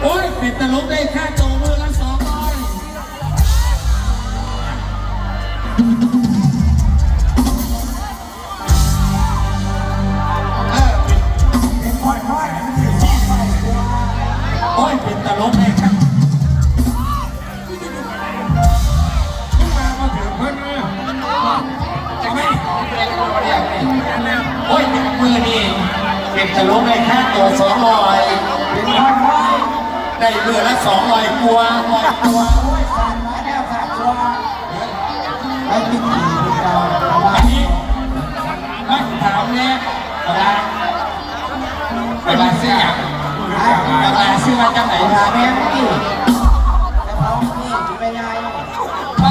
โอ้ยเป็ดตลกได้ค่าโจมือละสองร้อยเออโอ้ยเป็ดตลกได้ค่ามามาถึงเพิ่นเลยจะไม่โอ้ยมือนี่เป็ดตลกได้ค่าตัวสองร้อย ได้มือละสองร้อยกว่าร้อยกว่าไอ้ที่ขี่เราอันนี้ไม่ถามเนี่ยเวลาเวลาเสียงเวลาซื้อมาจากไหนครับแม่พี่แต่พอพี่จะไม่ได้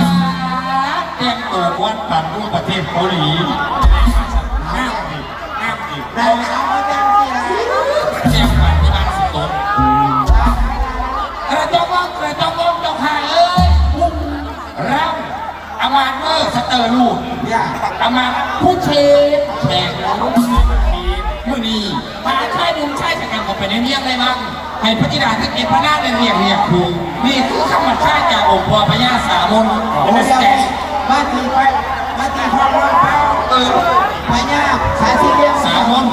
าแต่งตัววันปัดรูปประเทศเกาหลีน้ำอีกน้ำอีกได้เอาไม่ได้ อร์สเตอร์ลูกอย่าอามาผู้เชฟแขกมื่อนี้มาชายหนุ่มชายชะกันก็ไปในเมียงได้บ้างให้พระธิดาที่เก็บพระนาคในเรียกเรียกคือนี่คือคำบัญชาจากองค์พ่อพญาสามนโอ้เป็นยแสงมาทีไปมาทีพอร้อยเท้าเออไปยากสายที่เลี้ยงสามน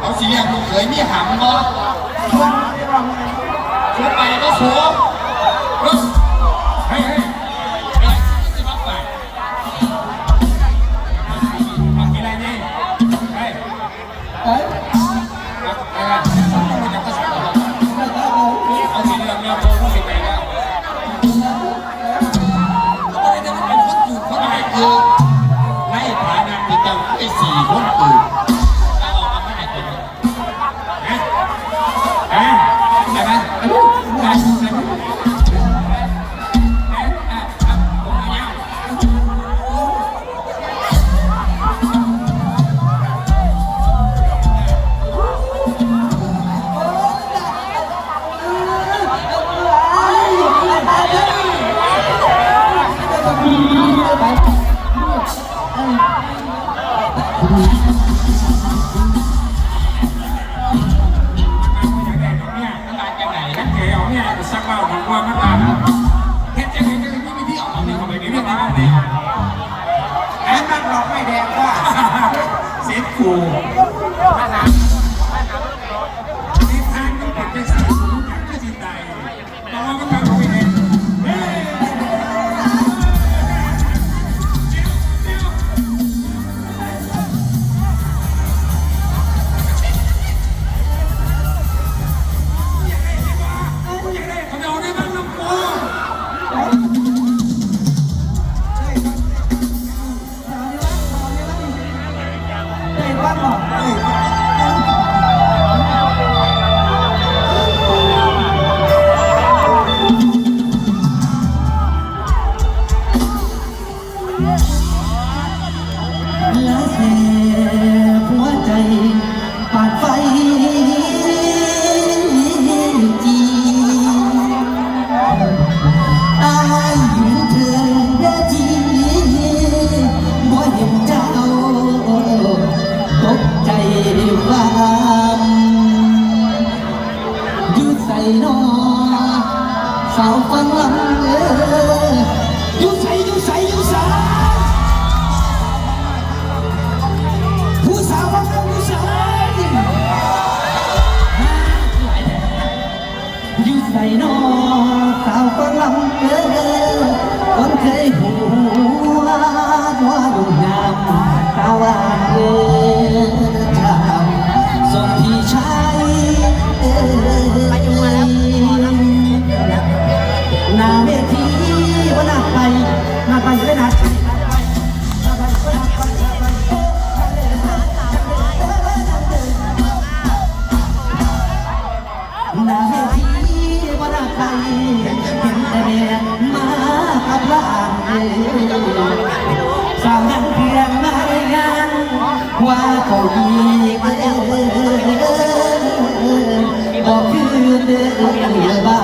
เอาสีเรียกลูกเขยมีหำบ่ชวนที่เราชัวไปก็ชัวเความอยู่ใส่นอสาวฟังลำเอออยู่ใส่อยู่ใส่อยู่ใส่ผู้สาวฟังน้ำผู้ชายอยู่ใส่นอสาวฟังลำเออคนเคยหัวว่าดุงน้ำตาหวานเออ เขาดีมาแล้บอกคือเดินบ้า